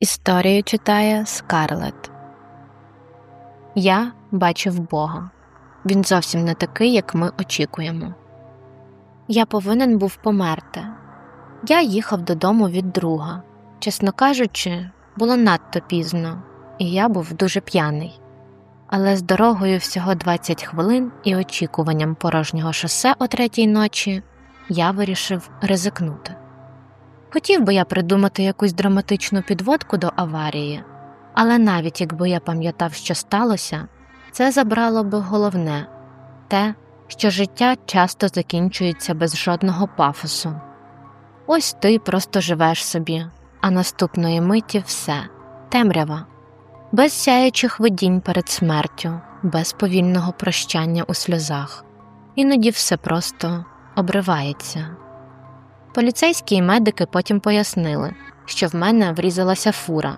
Історію читає Скарлет. Я бачив Бога. Він зовсім не такий, як ми очікуємо. Я повинен був померти. Я їхав додому від друга. Чесно кажучи, було надто пізно, і я був дуже п'яний. Але з дорогою всього 20 хвилин і очікуванням порожнього шосе о третій ночі я вирішив ризикнути. Хотів би я придумати якусь драматичну підводку до аварії, але навіть якби я пам'ятав, що сталося, це забрало би головне те, що життя часто закінчується без жодного пафосу. Ось ти просто живеш собі, а наступної миті все темрява, без сяючих видінь перед смертю, без повільного прощання у сльозах, іноді все просто обривається. Поліцейські і медики потім пояснили, що в мене врізалася фура.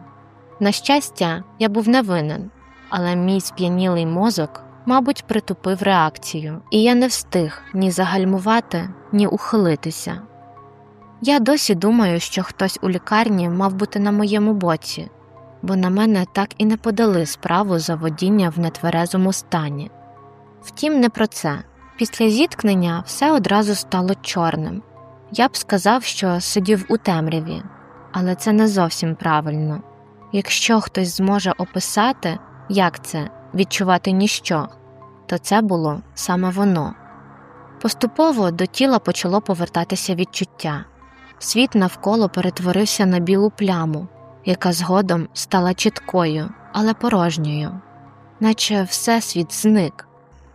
На щастя, я був не винен, але мій сп'янілий мозок, мабуть, притупив реакцію, і я не встиг ні загальмувати, ні ухилитися. Я досі думаю, що хтось у лікарні мав бути на моєму боці, бо на мене так і не подали справу за водіння в нетверезому стані. Втім, не про це. Після зіткнення все одразу стало чорним. Я б сказав, що сидів у темряві, але це не зовсім правильно. Якщо хтось зможе описати, як це відчувати ніщо, то це було саме воно. Поступово до тіла почало повертатися відчуття. Світ навколо перетворився на білу пляму, яка згодом стала чіткою, але порожньою, наче всесвіт зник,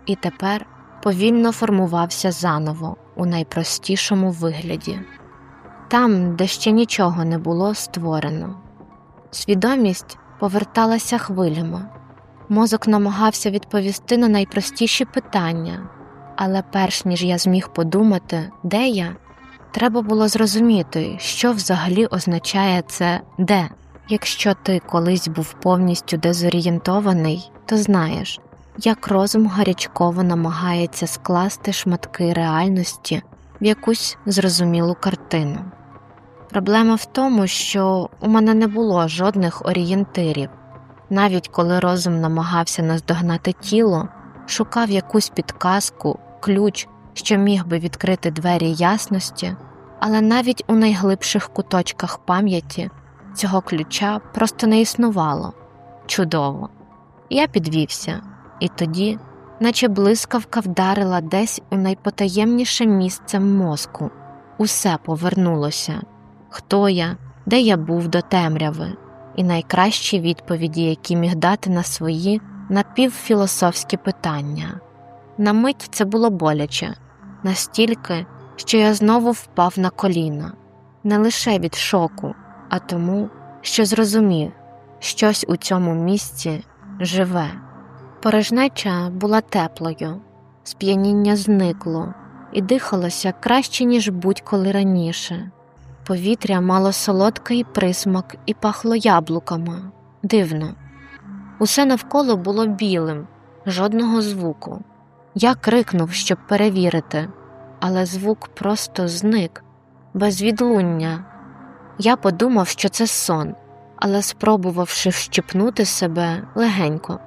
і тепер повільно формувався заново у найпростішому вигляді, там, де ще нічого не було створено. Свідомість поверталася хвилями, мозок намагався відповісти на найпростіші питання, але перш ніж я зміг подумати, де я, треба було зрозуміти, що взагалі означає це де. Якщо ти колись був повністю дезорієнтований, то знаєш, як розум гарячково намагається скласти шматки реальності в якусь зрозумілу картину. Проблема в тому, що у мене не було жодних орієнтирів, навіть коли розум намагався наздогнати тіло, шукав якусь підказку, ключ, що міг би відкрити двері ясності, але навіть у найглибших куточках пам'яті цього ключа просто не існувало чудово. Я підвівся, і тоді, наче блискавка вдарила десь у найпотаємніше місце мозку, усе повернулося. Хто я, де я був до темряви, і найкращі відповіді, які міг дати на свої напівфілософські питання. На мить це було боляче, настільки, що я знову впав на коліна, не лише від шоку, а тому, що зрозумів, щось у цьому місці живе. Порожнеча була теплою, сп'яніння зникло і дихалося краще, ніж будь-коли раніше. Повітря мало солодкий присмак і пахло яблуками. Дивно. Усе навколо було білим, жодного звуку. Я крикнув, щоб перевірити, але звук просто зник, без відлуння. Я подумав, що це сон, але, спробувавши вщипнути себе легенько,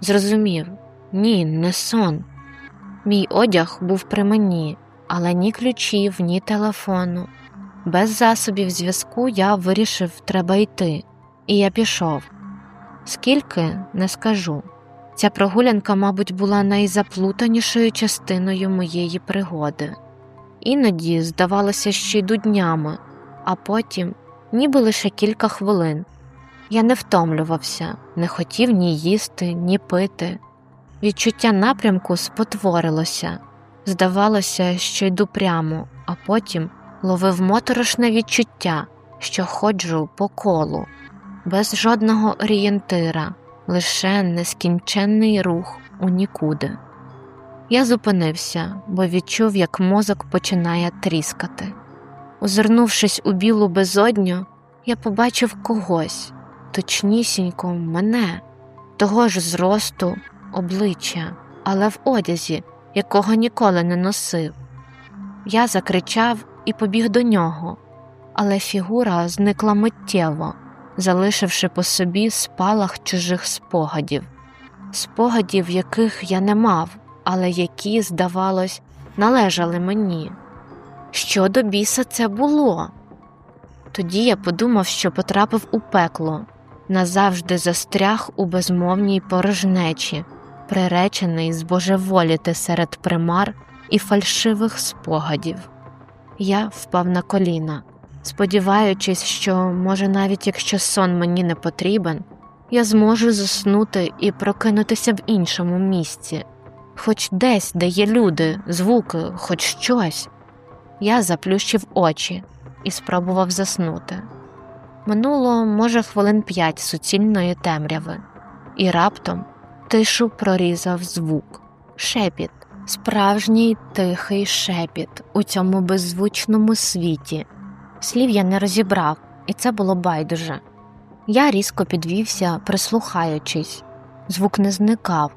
зрозумів ні, не сон. Мій одяг був при мені, але ні ключів, ні телефону. Без засобів зв'язку я вирішив, треба йти, і я пішов. Скільки не скажу. Ця прогулянка, мабуть, була найзаплутанішою частиною моєї пригоди. Іноді, здавалося, що йду днями, а потім, ніби лише кілька хвилин. Я не втомлювався, не хотів ні їсти, ні пити. Відчуття напрямку спотворилося. Здавалося, що йду прямо, а потім ловив моторошне відчуття, що ходжу по колу, без жодного орієнтира, лише нескінченний рух у нікуди. Я зупинився, бо відчув, як мозок починає тріскати. Озирнувшись у білу безодню, я побачив когось, точнісінько мене, того ж зросту, обличчя, але в одязі, якого ніколи не носив. Я закричав і побіг до нього, але фігура зникла миттєво, залишивши по собі спалах чужих спогадів, спогадів, яких я не мав, але які, здавалось, належали мені. Що до біса це було? Тоді я подумав, що потрапив у пекло, назавжди застряг у безмовній порожнечі, приречений збожеволіти серед примар і фальшивих спогадів. Я впав на коліна, сподіваючись, що, може, навіть якщо сон мені не потрібен, я зможу заснути і прокинутися в іншому місці, хоч десь, де є люди, звуки, хоч щось. Я заплющив очі і спробував заснути. Минуло, може, хвилин п'ять суцільної темряви, і раптом тишу прорізав звук, шепіт, справжній тихий шепіт у цьому беззвучному світі. Слів я не розібрав, і це було байдуже. Я різко підвівся, прислухаючись, звук не зникав.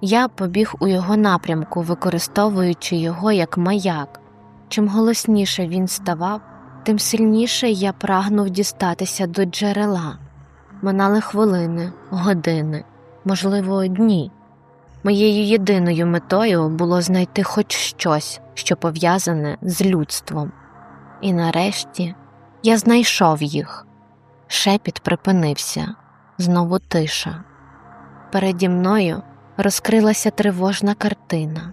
Я побіг у його напрямку, використовуючи його як маяк. Чим голосніше він ставав, тим сильніше я прагнув дістатися до джерела. Минали хвилини, години, можливо, дні. Моєю єдиною метою було знайти хоч щось, що пов'язане з людством. І нарешті я знайшов їх. Шепіт припинився, знову тиша. Переді мною розкрилася тривожна картина,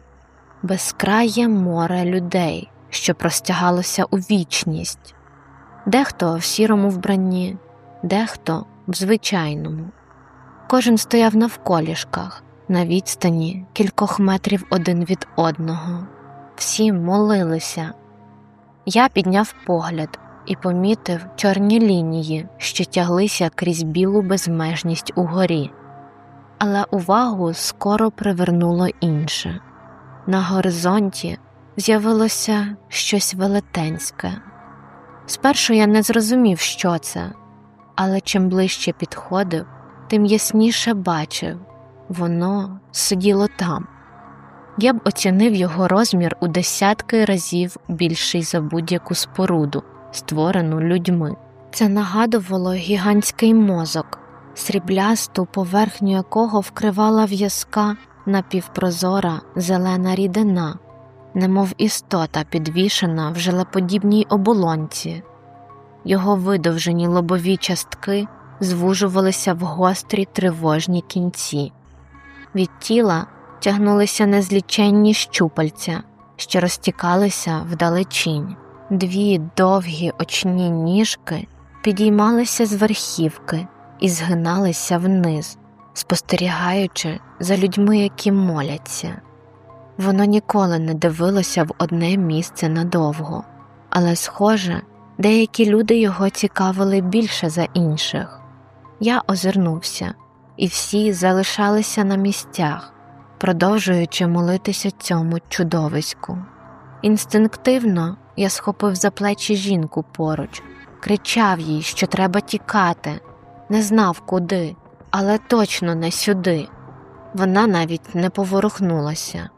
безкрає море людей, що простягалося у вічність, дехто в сірому вбранні, дехто в звичайному. Кожен стояв навколішках, на відстані кількох метрів один від одного. Всі молилися. Я підняв погляд і помітив чорні лінії, що тяглися крізь білу безмежність угорі. Але увагу скоро привернуло інше. На горизонті з'явилося щось велетенське. Спершу я не зрозумів, що це, але чим ближче підходив, тим ясніше бачив воно сиділо там. Я б оцінив його розмір у десятки разів більший за будь-яку споруду, створену людьми. Це нагадувало гігантський мозок, сріблясту поверхню якого вкривала в'язка напівпрозора зелена рідина, немов істота, підвішена в желеподібній оболонці. Його видовжені лобові частки звужувалися в гострі тривожні кінці. Від тіла тягнулися незліченні щупальця, що розтікалися вдалечінь. Дві довгі очні ніжки підіймалися з верхівки і згиналися вниз, спостерігаючи за людьми, які моляться. Воно ніколи не дивилося в одне місце надовго, але, схоже, деякі люди його цікавили більше за інших. Я озирнувся, і всі залишалися на місцях, продовжуючи молитися цьому чудовиську. Інстинктивно я схопив за плечі жінку поруч, кричав їй, що треба тікати, не знав куди, але точно не сюди. Вона навіть не поворухнулася.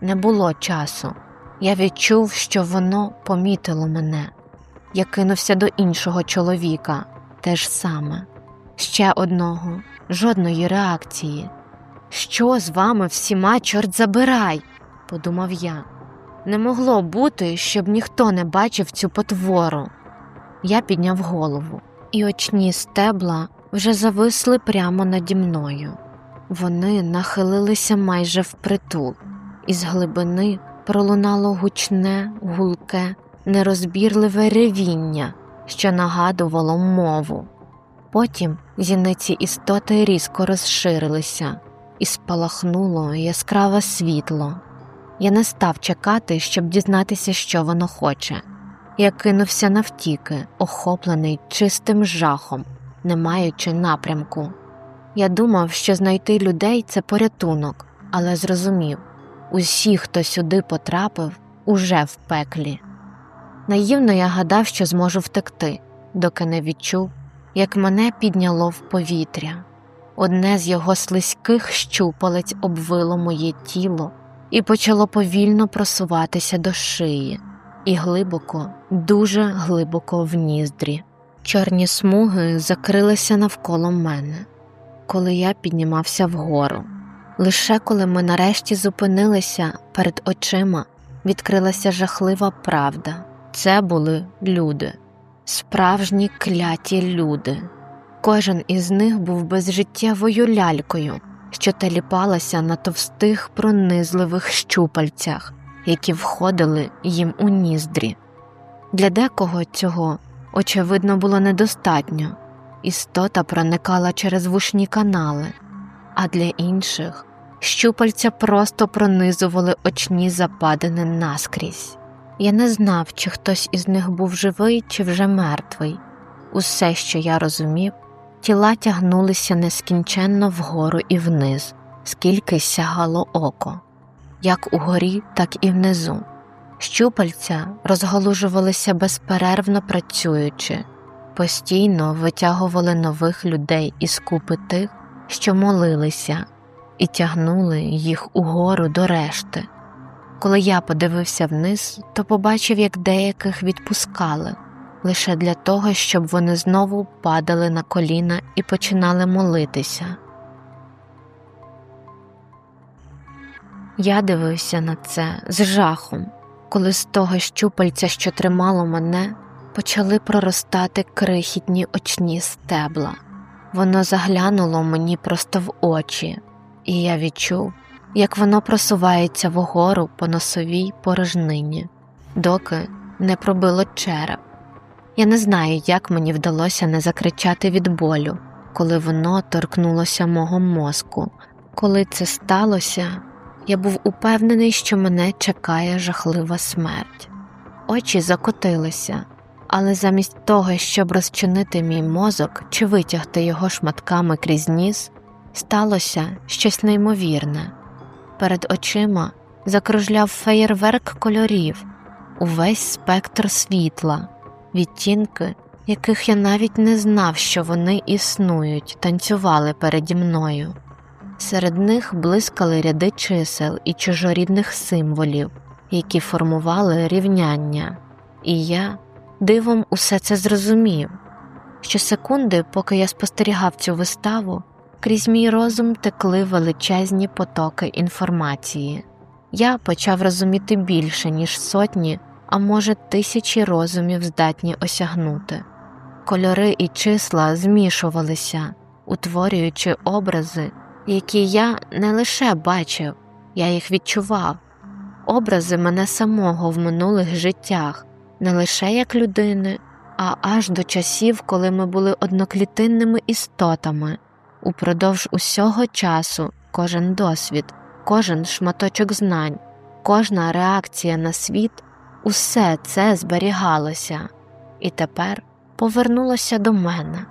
Не було часу. Я відчув, що воно помітило мене. Я кинувся до іншого чоловіка, те ж саме, ще одного, жодної реакції. Що з вами всіма, чорт забирай, подумав я. Не могло бути, щоб ніхто не бачив цю потвору. Я підняв голову, і очні стебла вже зависли прямо наді мною. Вони нахилилися майже впритул, із глибини пролунало гучне, гулке, нерозбірливе ревіння, що нагадувало мову. Потім зіниці істоти різко розширилися і спалахнуло яскраве світло. Я не став чекати, щоб дізнатися, що воно хоче. я кинувся навтіки, охоплений чистим жахом, не маючи напрямку. Я думав, що знайти людей це порятунок, але зрозумів усі, хто сюди потрапив, уже в пеклі. Наївно я гадав, що зможу втекти, доки не відчув, як мене підняло в повітря. Одне з його слизьких щупалець обвило моє тіло і почало повільно просуватися до шиї, і глибоко, дуже глибоко в ніздрі. Чорні смуги закрилися навколо мене, коли я піднімався вгору. Лише коли ми нарешті зупинилися перед очима, відкрилася жахлива правда. Це були люди, справжні кляті люди. Кожен із них був безжиттєвою лялькою, що теліпалася на товстих пронизливих щупальцях, які входили їм у ніздрі. Для декого цього, очевидно, було недостатньо, істота проникала через вушні канали, а для інших щупальця просто пронизували очні западини наскрізь. Я не знав, чи хтось із них був живий, чи вже мертвий. Усе, що я розумів, тіла тягнулися нескінченно вгору і вниз, скільки сягало око, як угорі, так і внизу. Щупальця розгалужувалися безперервно працюючи, постійно витягували нових людей із купи тих, що молилися, і тягнули їх угору до решти. Коли я подивився вниз, то побачив, як деяких відпускали лише для того, щоб вони знову падали на коліна і починали молитися. Я дивився на це з жахом, коли з того щупальця, що тримало мене, почали проростати крихітні очні стебла. Воно заглянуло мені просто в очі, і я відчув, як воно просувається вгору по носовій порожнині, доки не пробило череп. Я не знаю, як мені вдалося не закричати від болю, коли воно торкнулося мого мозку. Коли це сталося, я був упевнений, що мене чекає жахлива смерть. Очі закотилися, але замість того, щоб розчинити мій мозок чи витягти його шматками крізь ніс, сталося щось неймовірне. Перед очима закружляв феєрверк кольорів, увесь спектр світла, відтінки, яких я навіть не знав, що вони існують, танцювали переді мною. Серед них блискали ряди чисел і чужорідних символів, які формували рівняння, і я дивом усе це зрозумів. Щосекунди, поки я спостерігав цю виставу, крізь мій розум текли величезні потоки інформації. Я почав розуміти більше, ніж сотні, а може, тисячі розумів здатні осягнути. Кольори і числа змішувалися, утворюючи образи, які я не лише бачив, я їх відчував, образи мене самого в минулих життях, не лише як людини, а аж до часів, коли ми були одноклітинними істотами. Упродовж усього часу кожен досвід, кожен шматочок знань, кожна реакція на світ, усе це зберігалося. І тепер повернулося до мене.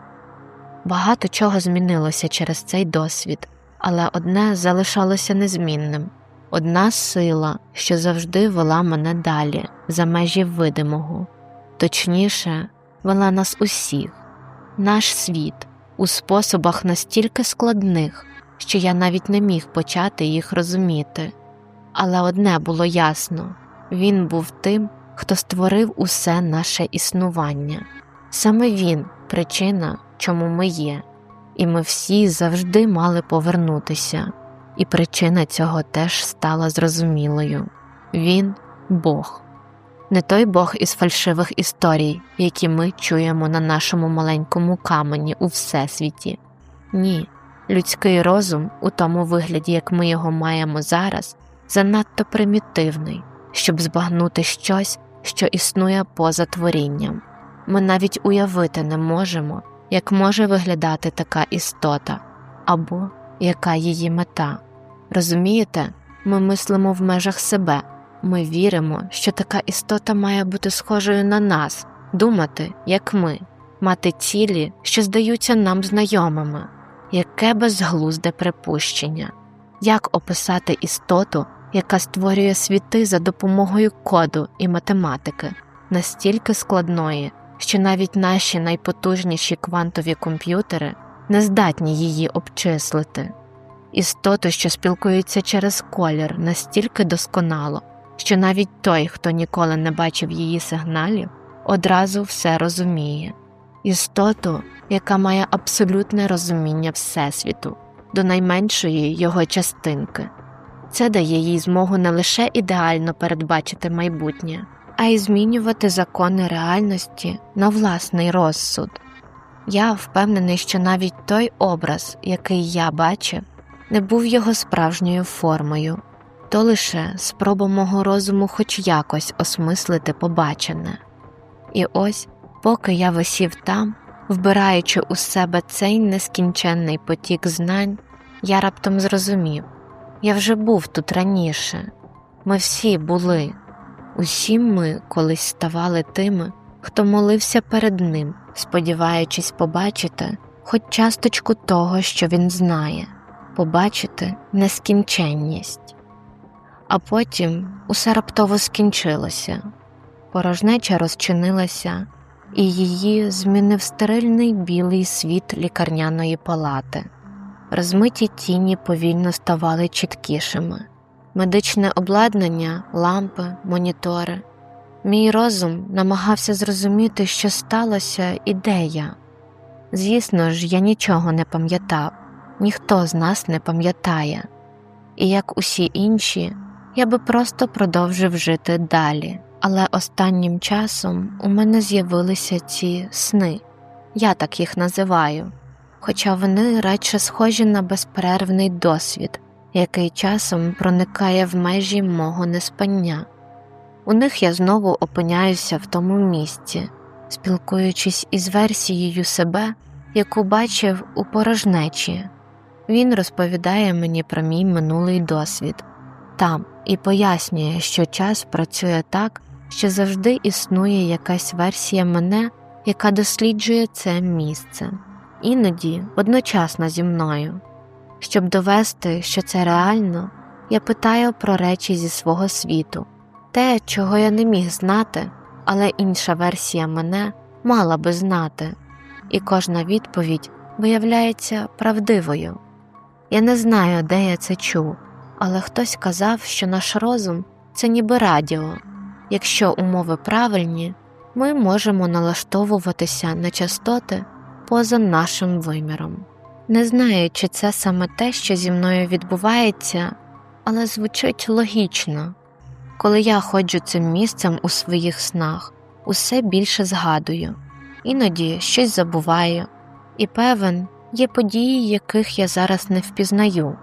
Багато чого змінилося через цей досвід, але одне залишалося незмінним. Одна сила, що завжди вела мене далі, за межі видимого, точніше, вела нас усіх, наш світ у способах настільки складних, що я навіть не міг почати їх розуміти. Але одне було ясно він був тим, хто створив усе наше існування. Саме він причина, чому ми є, і ми всі завжди мали повернутися, і причина цього теж стала зрозумілою він Бог не той Бог із фальшивих історій, які ми чуємо на нашому маленькому камені у всесвіті. Ні, людський розум, у тому вигляді, як ми його маємо зараз, занадто примітивний, щоб збагнути щось, що існує поза творінням. Ми навіть уявити не можемо, як може виглядати така істота або яка її мета. Розумієте, ми мислимо в межах себе ми віримо, що така істота має бути схожою на нас, думати, як ми, мати цілі, що здаються нам знайомими, яке безглузде припущення, як описати істоту, яка створює світи за допомогою коду і математики, настільки складної, що навіть наші найпотужніші квантові комп'ютери не здатні її обчислити. Істоту, що спілкується через колір, настільки досконало, що навіть той, хто ніколи не бачив її сигналів, одразу все розуміє, істоту, яка має абсолютне розуміння Всесвіту до найменшої його частинки. Це дає їй змогу не лише ідеально передбачити майбутнє, а й змінювати закони реальності на власний розсуд. Я впевнений, що навіть той образ, який я бачив, не був його справжньою формою, то лише спроба мого розуму хоч якось осмислити побачене. І ось, поки я висів там, вбираючи у себе цей нескінченний потік знань, я раптом зрозумів я вже був тут раніше, ми всі були, усі ми колись ставали тими, хто молився перед ним, сподіваючись побачити хоч часточку того, що він знає, побачити нескінченність. А потім усе раптово скінчилося, порожнеча розчинилася, і її змінив стерильний білий світ лікарняної палати. Розмиті тіні повільно ставали чіткішими, медичне обладнання, лампи, монітори. Мій розум намагався зрозуміти, що сталося і де я. Звісно ж, я нічого не пам'ятав, ніхто з нас не пам'ятає, і як усі інші, я би просто продовжив жити далі. Але останнім часом у мене з'явилися ці сни, я так їх називаю, хоча вони радше схожі на безперервний досвід, який часом проникає в межі мого неспання. У них я знову опиняюся в тому місці, спілкуючись із версією себе, яку бачив у порожнечі. Він розповідає мені про мій минулий досвід там і пояснює, що час працює так, що завжди існує якась версія мене, яка досліджує це місце, іноді одночасно зі мною. Щоб довести, що це реально, я питаю про речі зі свого світу, те, чого я не міг знати, але інша версія мене мала би знати, і кожна відповідь виявляється правдивою. Я не знаю, де я це чув, але хтось казав, що наш розум це ніби радіо. Якщо умови правильні, ми можемо налаштовуватися на частоти поза нашим виміром. Не знаю, чи це саме те, що зі мною відбувається, але звучить логічно. Коли я ходжу цим місцем у своїх снах, усе більше згадую, іноді щось забуваю, і певен, є події, яких я зараз не впізнаю,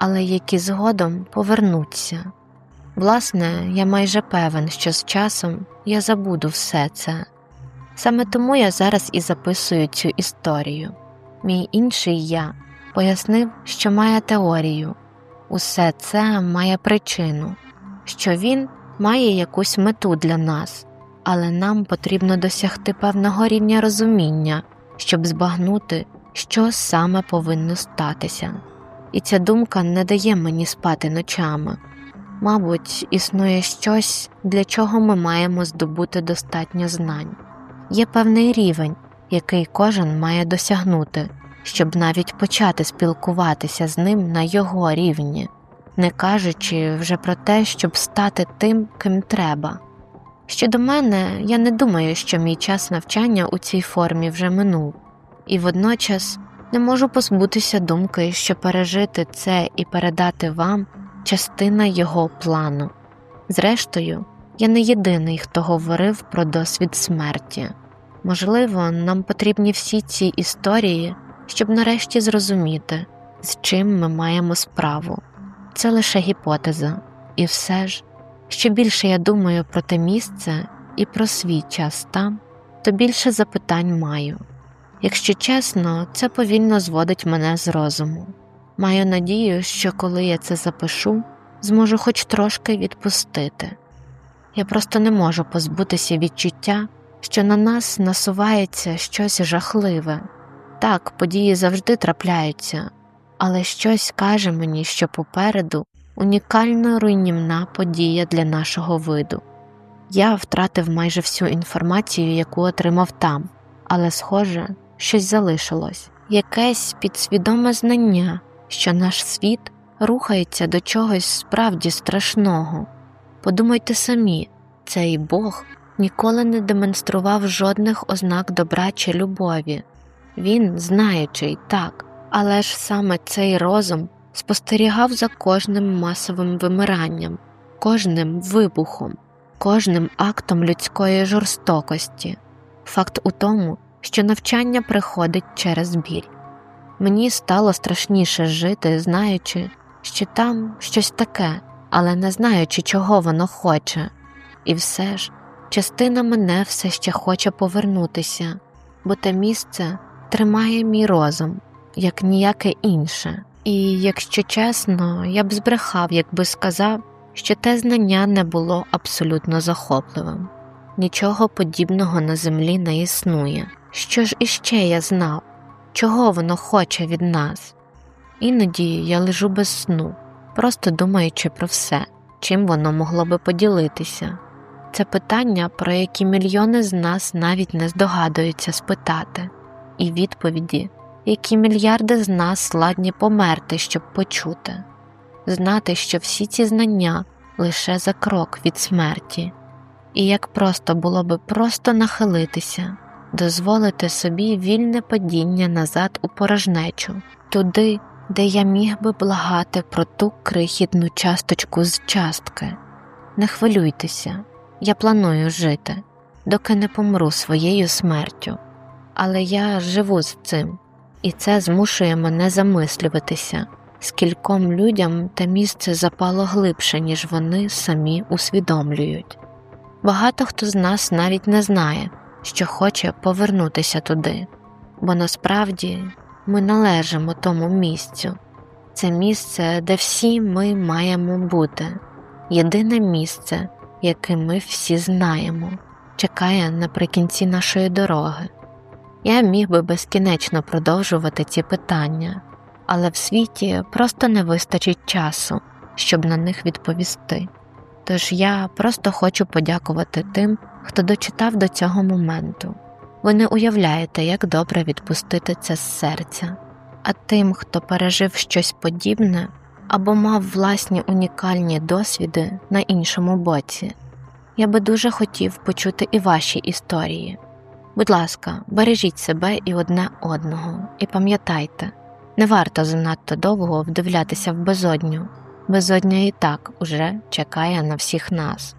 але які згодом повернуться. Власне, я майже певен, що з часом я забуду все це. Саме тому я зараз і записую цю історію. Мій інший я пояснив, що має теорію, усе це має причину, що він має якусь мету для нас, але нам потрібно досягти певного рівня розуміння, щоб збагнути, що саме повинно статися. І ця думка не дає мені спати ночами. Мабуть, існує щось, для чого ми маємо здобути достатньо знань. Є певний рівень, який кожен має досягнути, щоб навіть почати спілкуватися з ним на його рівні, не кажучи вже про те, щоб стати тим, ким треба. Щодо мене, я не думаю, що мій час навчання у цій формі вже минув, і водночас не можу позбутися думки, що пережити це і передати вам частина його плану. Зрештою, я не єдиний, хто говорив про досвід смерті. Можливо, нам потрібні всі ці історії, щоб нарешті зрозуміти, з чим ми маємо справу. Це лише гіпотеза, і все ж, що більше я думаю про те місце і про свій час там, то більше запитань маю. Якщо чесно, це повільно зводить мене з розуму. Маю надію, що коли я це запишу, зможу хоч трошки відпустити, Я просто не можу позбутися відчуття, що на нас насувається щось жахливе. Так, події завжди трапляються, але щось каже мені, що попереду унікальна руйнівна подія для нашого виду. Я втратив майже всю інформацію, яку отримав там, але, схоже, щось залишилось якесь підсвідоме знання, що наш світ рухається до чогось справді страшного. Подумайте самі, цей Бог ніколи не демонстрував жодних ознак добра чи любові. Він знаючий, так, але ж саме цей розум спостерігав за кожним масовим вимиранням, кожним вибухом, кожним актом людської жорстокості. Факт у тому, що навчання приходить через біль. Мені стало страшніше жити, знаючи, що там щось таке, але не знаючи, чого воно хоче, і все ж частина мене все ще хоче повернутися, бо те місце тримає мій розум, як ніяке інше. І, якщо чесно, я б збрехав, якби сказав, що те знання не було абсолютно захопливим. Нічого подібного на землі не існує. Що ж іще я знав, чого воно хоче від нас? Іноді я лежу без сну, просто думаючи про все, чим воно могло би поділитися. Це питання, про які мільйони з нас навіть не здогадуються спитати, і відповіді, які мільярди з нас ладні померти, щоб почути, знати, що всі ці знання лише за крок від смерті, і як просто було би просто нахилитися, дозволити собі вільне падіння назад у порожнечу, туди, де я міг би благати про ту крихітну часточку з частки. Не хвилюйтеся, я планую жити, доки не помру своєю смертю, але я живу з цим, і це змушує мене замислюватися, скільком людям те місце запало глибше, ніж вони самі усвідомлюють. Багато хто з нас навіть не знає, що хоче повернутися туди, бо насправді ми належимо тому місцю. Це місце, де всі ми маємо бути, єдине місце, яке ми всі знаємо, чекає наприкінці нашої дороги. Я міг би безкінечно продовжувати ці питання, але в світі просто не вистачить часу, щоб на них відповісти. Тож я просто хочу подякувати тим, хто дочитав до цього моменту. Ви не уявляєте, як добре відпустити це з серця, а тим, хто пережив щось подібне або мав власні унікальні досвіди на іншому боці. Я би дуже хотів почути і ваші історії. Будь ласка, бережіть себе і одне одного, і пам'ятайте, не варто занадто довго вдивлятися в безодню. Безодня і так уже чекає на всіх нас.